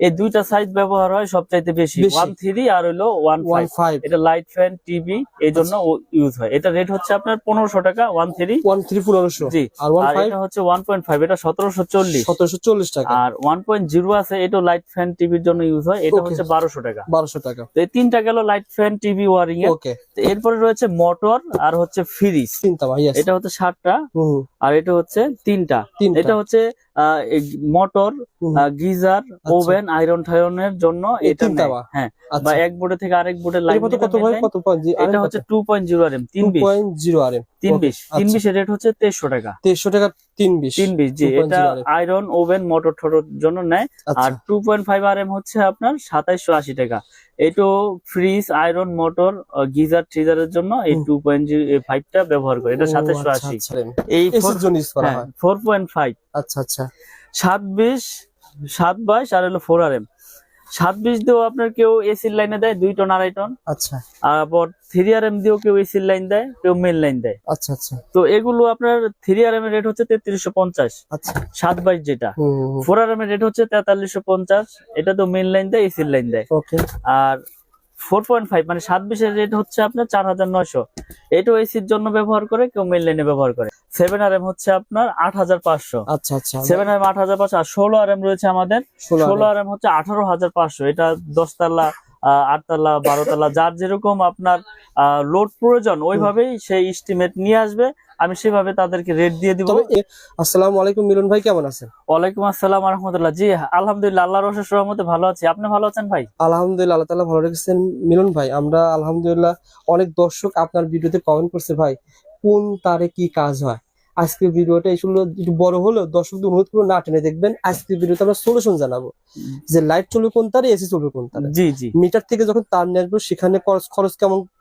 এই দুইটা সাইজ ব্যবহার হয় সবচাইতে বেশি। ওয়ান থ্রি আর হলো ওয়ান ফাইভ এটা লাইট ফ্যান টিভি এই জন্য ইউজ হয়। এটা রেট হচ্ছে আপনার পনেরোশো টাকা ওয়ান থ্রি ওয়ান থ্রি পনেরোশো। জি। আর এটা হচ্ছে ওয়ান পয়েন্ট ফাইভ এটা সতেরোশো চল্লিশ। সতেরোশো চল্লিশ টাকা। আর ওয়ান পয়েন্ট জিরো আছে এটা লাইট ফ্যান টিভির জন্য ইউজ হয়। এটা হচ্ছে বারোশো টাকা। বারোশো টাকা। তো এই তিনটা গেল লাইট ফ্যান টিভি ওয়ারিং এর। ওকে এরপরে রয়েছে মোটর আর হচ্ছে ফ্রিজ চিন্তা ভাই এটা হচ্ছে সাতটা। আর এটা হচ্ছে তিনটা। তিনটা। এটা হচ্ছে মোটর গিজার ওভেন আয়রন টায়রনের জন্য এটা হ্যাঁ আচ্ছা। বা এক বোর্ডে থেকে আরেক বোর্ডে লাইট লাইন এটা হচ্ছে তিন পয়েন্ট জিরো আর এম তিন বিশ। তিন আচ্ছা। বিশের রেট হচ্ছে তেইশশো টাকা। তেইশশো টাকা তিন বিশ। তিন বিশ জি এটা আয়রন ওভেন মোটর ঠোটর জন্য নেয়। আচ্ছা। আর two point five R M হচ্ছে আপনার সাতাইশশো আশি টাকা। এইটো ফ্রিজ আয়রন মোটর গিজার ট্রিজারের জন্য এই টু পয়েন্ট ফাইভটা ব্যবহার করে। এটা সাতাইশশো আচ্ছা, আশি। এই ফোর পয়েন্ট ফাইভ আচ্ছা আচ্ছা। সাত বিশ সাত বাইশ আর হলো ফোর আর এম সাত বিশ দিয়েও আপনার কেউ এসির লাইনে দেয় দুই টন আড়াই টন আচ্ছা। আর আবার থ্রি আর এম দিয়েও কেউ এসির লাইন দেয় কেউ মেন লাইন দেয়। আচ্ছা আচ্ছা। তো এগুলো আপনার থ্রি আর এম এর রেট হচ্ছে তেত্রিশশো পঞ্চাশ। আচ্ছা। সাত বাইশ যেটা। ফোর আর এম এর রেট হচ্ছে তেতাল্লিশশো পঞ্চাশ। এটা তো মেন লাইন দেয় এসির লাইন দেয়। আর ফোর পয়েন্ট ফাইভ মানে সাত বিশের রেট হচ্ছে আপনার চার হাজার নয়শো। এটাও এসির জন্য ব্যবহার করে কেউ মেন লাইনে ব্যবহার করে। সেভেন আর এম হচ্ছে আপনার আট হাজার পাঁচশো। আচ্ছা আচ্ছা। সেভেন আর এম আট হাজার পাঁচশো আর ষোলো আর এম রয়েছে আমাদের। ষোলো আর এম হচ্ছে আঠারো হাজার পাঁচশো। এটা দশতলা আটতলা বারোতলা যার যেরকম আপনার লোড প্রয়োজন ওইভাবেই সেই এস্টিমেট নিয়ে আসবে। আমি সেভাবে তাদেরকে রেট দিয়ে দিব। আসসালামু আলাইকুম মিলন ভাই কেমন আছেন? ওয়ালাইকুম আসসালাম রহমতুল্লাহ জি আলহামদুলিল্লাহ আল্লাহর অশেষ রহমতে ভালো আছি। আপনি ভালো আছেন ভাই? আলহামদুলিল্লাহ আল্লাহ তালা ভালো রেখেছেন। মিলন ভাই আমরা আলহামদুলিল্লাহ অনেক দর্শক আপনার ভিডিওতে কমেন্ট করছে ভাই কোন তারে কি কাজ হয়? আজকের ভিডিওটা এগুলো একটু বড় হলেও দর্শকদের অনুরোধ করে না টেনে দেখবেন। আজকের ভিডিওতে আমরা সলিউশন জানাব। যে লাইট চলবে কোন তারে এসি চলবে কোন তারে? জি জি। মিটার থেকে যখন তার নিয়ে আসব সেখানে খরচ খরচ কেমন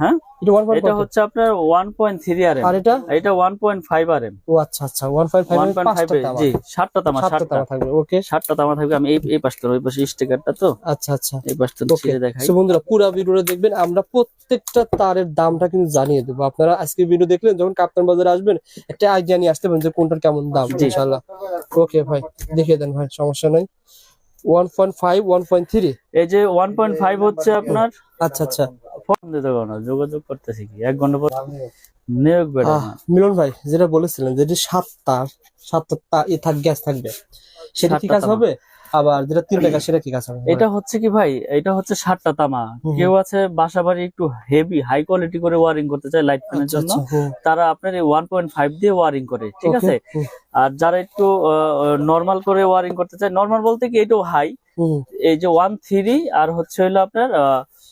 হ্যাঁ? এটা হচ্ছে আপনার আর এটা? এটা ও আচ্ছা আচ্ছা জি তামা তামা থাকবে ওকে তামা থাকবে আমি এই এই পাশটা ওই পাশে স্টিকারটা তো। আচ্ছা আচ্ছা। এই পাশটা ওকে দেখাই। সো বন্ধুরা পুরো ভিডিওটা দেখবেন আমরা প্রত্যেকটা তারের দামটা কিন্তু জানিয়ে দেবো। আপনারা আজকে ভিডিও দেখলেন যখন কাপ্তান বাজারে আসবেন একটা আইডিয়া নিয়ে আসতে পারেন যে কোনটার কেমন দাম। ইনশাল্লাহ ওকে ভাই দেখিয়ে দেন ভাই সমস্যা নাই। One point five one point three এই যে ওয়ান পয়েন্ট ফাইভ হচ্ছে আপনার? আচ্ছা আচ্ছা। ফোন দিতে না যোগাযোগ করতেছি কি? এক ঘণ্টা পর নিয়োগ বেড়ে মিলন ভাই যেটা বলেছিলেন যেটি সাতটা সাতটা থাক গ্যাস থাকবে। সেটা কি কাজ হবে? আবার যেটা তিন টাকা সেটা কি এটা হচ্ছে কি ভাই? এটা হচ্ছে ষাটটা তামা। কেউ আছে বাসা বাড়ি একটু হেভি হাই কোয়ালিটি করে ওয়ারিং করতে চায় লাইট ফ্যানের আচ্ছা জন্য। আচ্ছা তারা আপনার ওয়ান পয়েন্ট ফাইভ দিয়ে ওয়ারিং করে ঠিক আছে? আর যারা একটু নর্মাল করে ওয়ারিং করতে চায় নর্মাল বলতে কি এটাও হাই এই যে ওয়ান থ্রি আর হচ্ছে হলো আপনার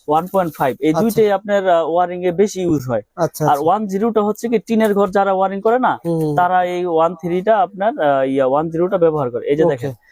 ওয়ান পয়েন্ট ফাইভ এই আচ্ছা। দুইটাই আপনার ওয়ারিং এ বেশি ইউজ হয়। আর ওয়ান জিরোটা হচ্ছে কি টিনের ঘর যারা ওয়ারিং করে না তারা এই ওয়ান থ্রিটা আপনার ইয়া ওয়ান জিরোটা ব্যবহার করে। এই যে দেখেন।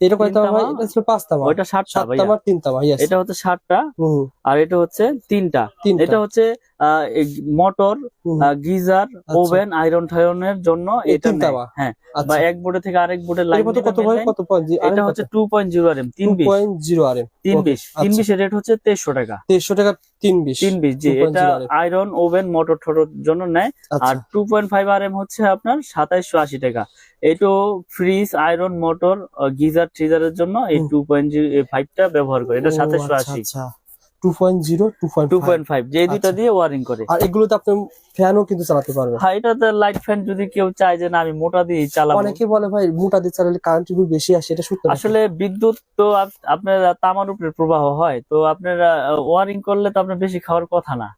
এটা কয় তামা? এটা ছিল পাঁচ তামা। সাতটা সাত তামা তিন তামা ইয়েস এটা হচ্ছে সাতটা। আর এটা হচ্ছে তিনটা। এটা হচ্ছে মোটর গিজার ওভেন আয়রন টায়রনের জন্য এটা হ্যাঁ বা আচ্ছা। এক বোর্ডে থেকে আরেক বোর্ডে এটা লাইন কত কত কত এটা হচ্ছে two point zero R M তিন বিশ। পয়েন্ট জিরো তিন বিশ। তিন আচ্ছা। বিশের রেট হচ্ছে তেইশশো টাকা। দেড়শো টাকা তিন বিশ তিন বিশ জি এটা আয়রন ওভেন মোটর ঠোটোর জন্য নেয়। আচ্ছা। আর two point five R M হচ্ছে আপনার সাতাইশশো আশি টাকা। এটো ফ্রিজ আয়রন মোটর গিজার ট্রিজারের জন্য এই টু পয়েন্ট ফাইভটা ব্যবহার করে। এটা সাতাইশশো আচ্ছা, আশি আচ্ছা two point zero two point two point five যে এই আচ্ছা। দিয়ে ওয়ারিং করে। আর এগুলোতে আপনি ফ্যানও কিন্তু চালাতে পারবেন। হ্যাঁ এটাতে লাইট ফ্যান যদি কেউ চায় যে না আমি মোটা দিয়ে চালাবো। অনেকে বলে ভাই মোটা দিয়ে চালালে কারেন্ট বিল বেশি আসে এটা সত্য আসলে বিদ্যুৎ তো আপনার তামার উপরে প্রবাহ হয় তো আপনারা ওয়ারিং করলে তো আপনার বেশি খাওয়ার কথা না।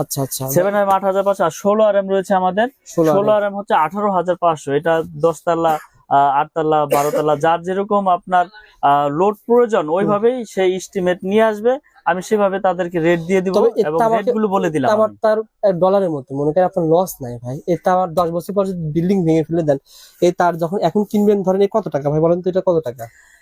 আচ্ছা আচ্ছা। সেভেন আর আট হাজার পাঁচশো আর ষোলো আর এম রয়েছে আমাদের। ষোলো ষোলো আর এম হচ্ছে আঠারো হাজার পাঁচশো। এটা দশতলা আটতলা বারোতলা যার যেরকম আপনার লোড প্রয়োজন ওইভাবেই সেই এস্টিমেট নিয়ে আসবে। আমি সেভাবে তাদেরকে রেট দিয়ে দিব এবং বলে দিলাম আমার আমি। তার ডলারের মতো মনে করেন আপনার লস নাই ভাই। এটা আমার দশ বছর পর যদি বিল্ডিং ভেঙে ফেলে দেন এই তার যখন এখন কিনবেন ধরেন কত টাকা? ভাই বলেন তো এটা কত টাকা?